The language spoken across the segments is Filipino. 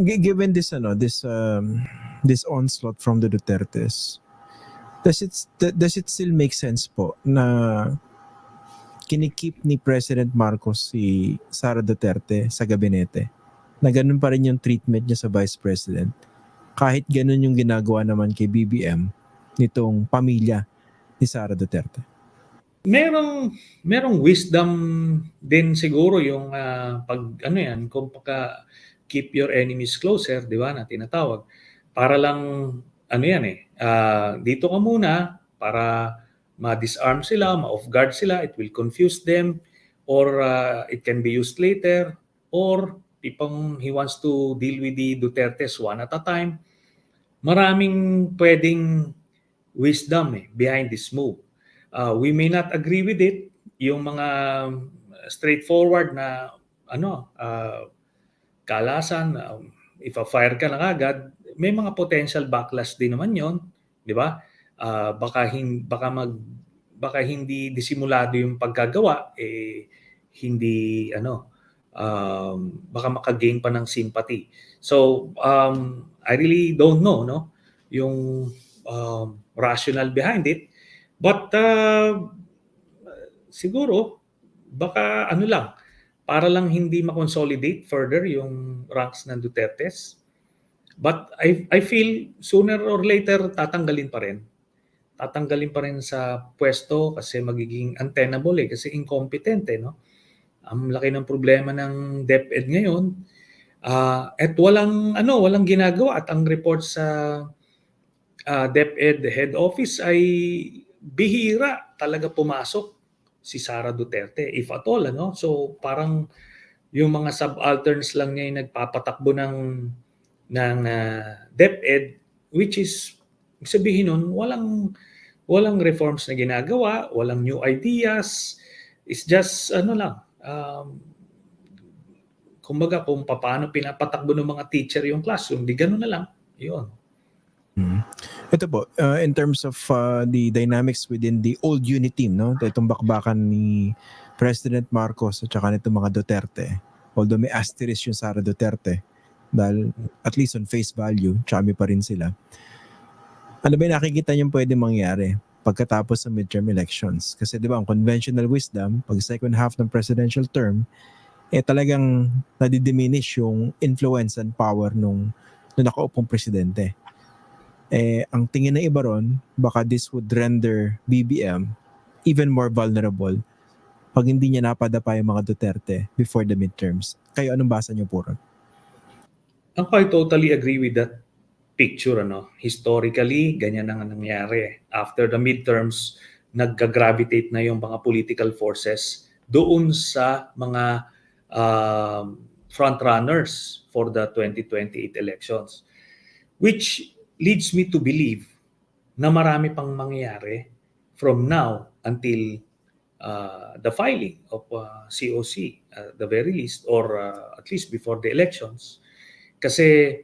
gi- given this ano this um this onslaught from the Dutertes does it does it still make sense po na kinikip ni President Marcos si Sara Duterte sa gabinete? Na ganun pa rin yung treatment niya sa Vice President. Kahit ganun yung ginagawa naman kay BBM nitong pamilya ni Sara Duterte. Merong merong wisdom din siguro yung ah, pag ano yan kung pagka keep your enemies closer, 'di ba? Na tinatawag. Para lang ano yan eh. ah, dito ka muna para ma-disarm sila, ma-off guard sila, it will confuse them or ah, it can be used later or tipong he wants to deal with the Dutertes one at a time. Maraming pwedeng wisdom eh behind this move. Uh, we may not agree with it, yung mga straightforward na ano, uh, kalasan, um, if a fire ka na agad, may mga potential backlash din naman yon, di ba? Uh, baka hin, baka mag baka hindi disimulado yung pagkagawa eh hindi ano um, baka makagain pa ng sympathy. So um, I really don't know no yung um, rational behind it But uh, siguro baka ano lang para lang hindi ma-consolidate further yung ranks ng Dutertes. But I I feel sooner or later tatanggalin pa rin. Tatanggalin pa rin sa pwesto kasi magiging untenable eh kasi incompetent eh no. Ang laki ng problema ng DepEd ngayon. Uh, at walang ano, walang ginagawa at ang report sa uh, DepEd head office ay bihira talaga pumasok si Sara Duterte if at all ano? So parang yung mga subalterns lang niya yung nagpapatakbo ng ng uh, DepEd which is sabihin nun walang walang reforms na ginagawa walang new ideas. It's just ano lang um, kumbaga kung paano pinapatakbo ng mga teacher yung classroom di ganoon na lang. Yun. Mm. Ito po, uh, in terms of uh, the dynamics within the old unit team, no? Itong bakbakan ni President Marcos at saka nitong mga Duterte. Although may asterisk yung Sara Duterte dahil at least on face value, chami pa rin sila. Ano ba yung nakikita niyong pwede mangyari pagkatapos ng midterm elections? Kasi di ba, ang conventional wisdom, pag second half ng presidential term, eh talagang nadidiminish yung influence and power nung, nung nakaupong presidente eh, ang tingin ng iba ron, baka this would render BBM even more vulnerable pag hindi niya napadapa yung mga Duterte before the midterms. Kayo, anong basa niyo po ron? Ako, I totally agree with that picture. Ano? Historically, ganyan ang nangyari. After the midterms, nagka-gravitate na yung mga political forces doon sa mga uh, frontrunners for the 2028 elections. Which leads me to believe na marami pang mangyayari from now until uh, the filing of uh, COC at the very least or uh, at least before the elections. Kasi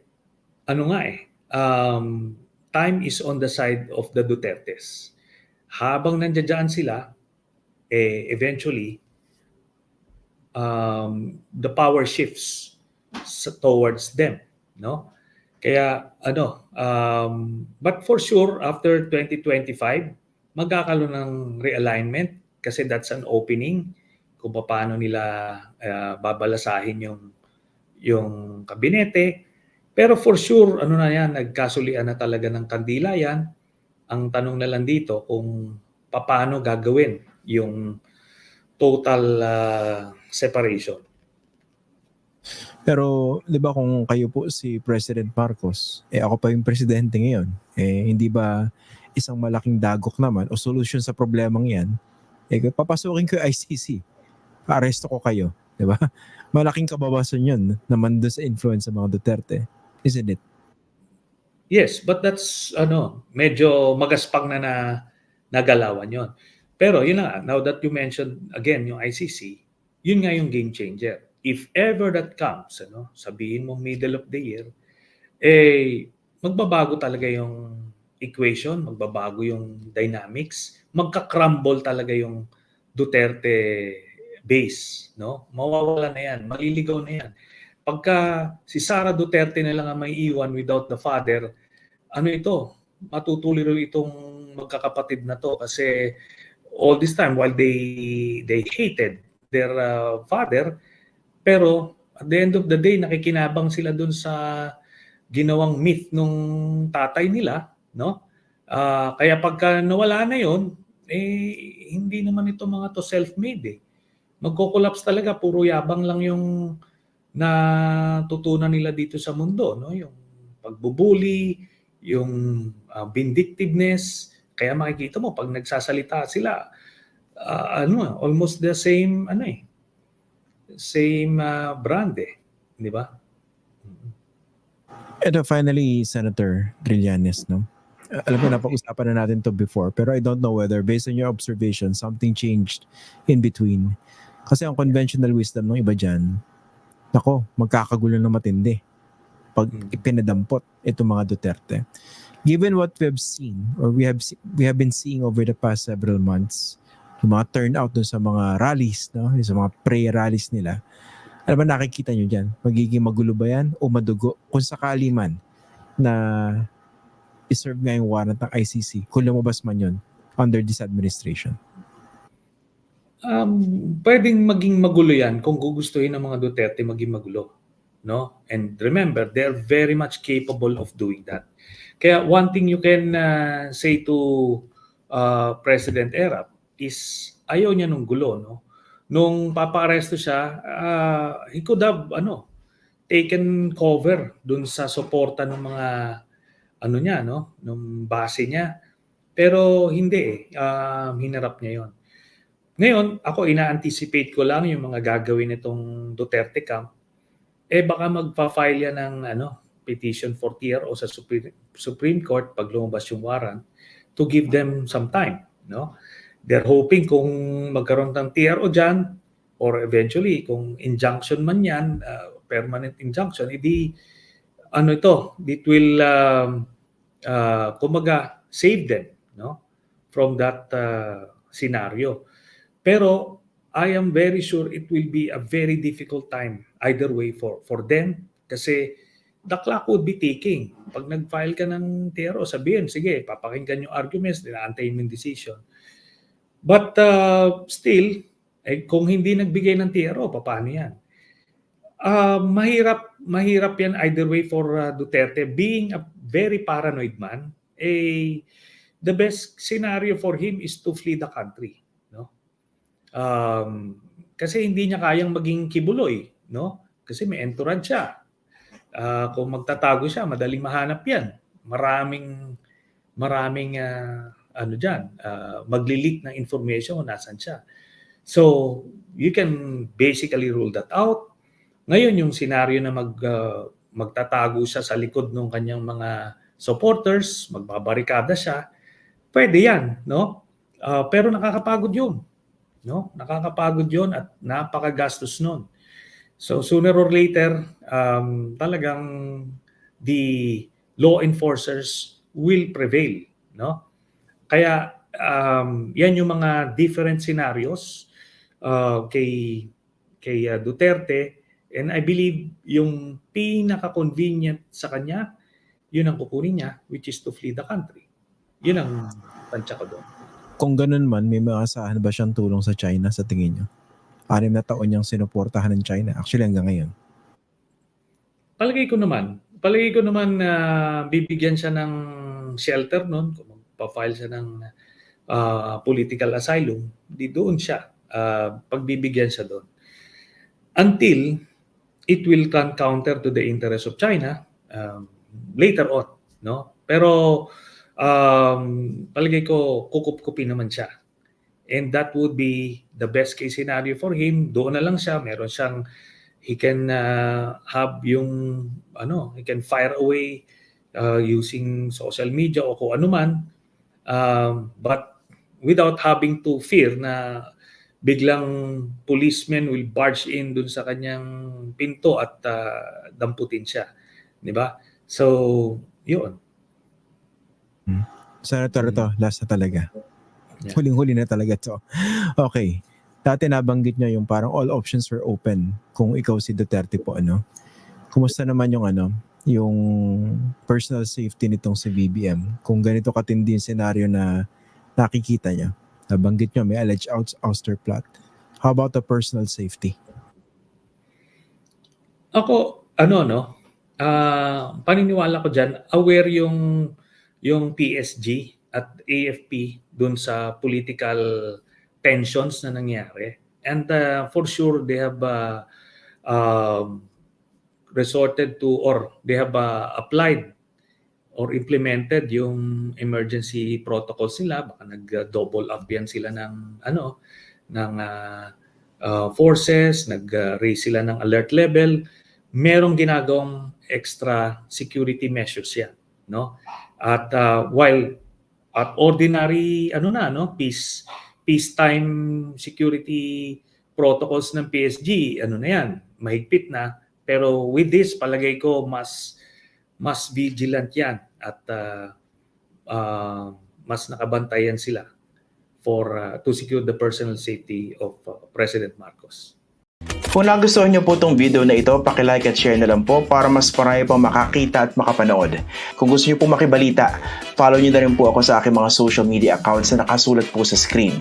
ano nga eh um, time is on the side of the Dutertes. Habang nandiyan sila eh eventually um, the power shifts towards them no kaya ano, um, but for sure after 2025, magkakaroon ng realignment kasi that's an opening kung paano nila uh, babalasahin yung yung kabinete. Pero for sure, ano na yan, nagkasulian na talaga ng kandila yan. Ang tanong na lang dito kung paano gagawin yung total uh, separation. Pero 'di ba kung kayo po si President Marcos, eh ako pa yung presidente ngayon, eh hindi ba isang malaking dagok naman o solution sa problemang 'yan? Eh papasukin ko yung ICC. Aresto ko kayo, 'di ba? Malaking kabawasan 'yun naman doon sa influence ng mga Duterte, isn't it? Yes, but that's ano, medyo magaspang na na nagalawan 'yon. Pero yun na, now that you mentioned again yung ICC, yun nga yung game changer if ever that comes, ano, sabihin mo middle of the year, eh, magbabago talaga yung equation, magbabago yung dynamics, magka-crumble talaga yung Duterte base, no? Mawawala na yan, maliligaw na yan. pagka si Sara Duterte na lang ang may iwan without the father, ano ito? Matutuloy rin itong magkakapatid na to kasi all this time while they they hated their uh, father, pero at the end of the day nakikinabang sila dun sa ginawang myth nung tatay nila, no? Ah, kaya pagka nawala na 'yon, eh hindi naman ito mga to self-made eh. Magko-collapse talaga, puro yabang lang yung natutunan nila dito sa mundo, no? Yung pagbubuli, yung ah, vindictiveness. Kaya makikita mo pag nagsasalita sila, ah, ano, almost the same ano eh. Same ah, brand eh, 'di ba? Ito finally, Senator Trillanes, no? Uh, Alam ko, napag-usapan na natin to before, pero I don't know whether based on your observation, something changed in between. Kasi ang conventional wisdom ng iba dyan, nako, magkakagulo na matindi pag Hmm. ipinadampot itong mga Duterte. Given what we have seen, or we have we have been seeing over the past several months, yung mga turnout dun sa mga rallies, no? yung sa mga pre-rallies nila, ano ba nakikita nyo dyan? Magiging magulo ba yan o madugo? Kung sakali man na iserve nga yung warrant ng ICC, kung lumabas man yun under this administration. Um, pwedeng maging magulo yan kung gugustuhin ng mga Duterte maging magulo. No? And remember, they're very much capable of doing that. Kaya one thing you can uh, say to uh, President Erap is ayaw niya nung gulo. No? Nung papa-aresto siya, uh, he could have ano, taken cover dun sa suporta ng mga ano niya, no? nung base niya. Pero hindi eh. Um, hinarap niya yon. Ngayon, ako ina-anticipate ko lang yung mga gagawin nitong Duterte camp. Eh baka magpa-file yan ng ano, petition for TRO sa Supreme Court pag lumabas yung warrant to give them some time. No? They're hoping kung magkaroon ng TRO dyan or eventually kung injunction man yan, uh, permanent injunction, edi ano ito, it will um, uh, kumaga save them no from that uh, scenario. Pero I am very sure it will be a very difficult time either way for for them kasi the clock would be ticking. Pag nag-file ka ng TRO, sabihin, sige, papakinggan yung arguments, dinaantayin mo yung decision. But uh, still, eh, kung hindi nagbigay ng TRO, paano yan? Uh, mahirap, mahirap yan either way for uh, Duterte. Being a very paranoid man, eh, the best scenario for him is to flee the country. No? Um, kasi hindi niya kayang maging kibuloy. No? Kasi may entourage siya. Uh, kung magtatago siya, madaling mahanap yan. Maraming, maraming uh, ano dyan, uh, magli-leak ng information kung nasan siya. So, you can basically rule that out. Ngayon, yung scenario na mag, uh, magtatago siya sa likod ng kanyang mga supporters, magbabarikada siya, pwede yan, no? Uh, pero nakakapagod yun. No? Nakakapagod yun at napakagastos nun. So sooner or later, um, talagang the law enforcers will prevail. No? Kaya um, yan yung mga different scenarios uh, kay, kay uh, Duterte. And I believe yung pinaka-convenient sa kanya, yun ang kukunin niya, which is to flee the country. Yun ang tansya ko doon. Kung ganun man, may maasahan ba siyang tulong sa China sa tingin niyo? Anim na taon niyang sinuportahan ng China. Actually, hanggang ngayon. Palagay ko naman, palagay ko naman na bibigyan siya ng shelter noon, kung magpa-file siya ng uh, political asylum, di doon siya, uh, pagbibigyan siya doon. Until it will run counter to the interest of China um, later on. No? Pero um, palagay ko, kukup-kupin naman siya. And that would be the best case scenario for him. Doon na lang siya, meron siyang he can uh, have yung ano, he can fire away uh, using social media o kung ano man. Um, but without having to fear na biglang policemen will barge in dun sa kanyang pinto at uh, damputin siya. 'Di ba? So, yun. Senator, ito, last na talaga. Yeah. Huling-huli na talaga to. Okay. Dati nabanggit niya yung parang all options were open kung ikaw si Duterte po, ano? Kumusta naman yung ano, yung personal safety nitong si BBM? Kung ganito katindi yung senaryo na nakikita niya. Nabanggit niyo may alleged outs ouster plot. How about the personal safety? Ako, ano, no? Ah, paniniwala ko dyan, aware yung, yung PSG at AFP dun sa political tensions na nangyari. And uh, for sure, they have uh, um, resorted to or they have uh, applied or implemented yung emergency protocols nila baka nag-double up yan sila ng ano ng uh, uh, forces nag-raise sila ng alert level. Merong ginagawang extra security measures yan no? At uh, while at ordinary ano na no? Peace peacetime security protocols ng PSG ano na yan? Mahigpit na pero with this palagay ko mas mas vigilant yan at uh, uh, mas nakabantayan sila for uh, to secure the personal safety of uh, President Marcos. Kung nagustuhan niyo po itong video na ito, pakilike at share na lang po para mas marami pang makakita at makapanood. Kung gusto niyo po makibalita, follow niyo na rin po ako sa aking mga social media accounts na nakasulat po sa screen.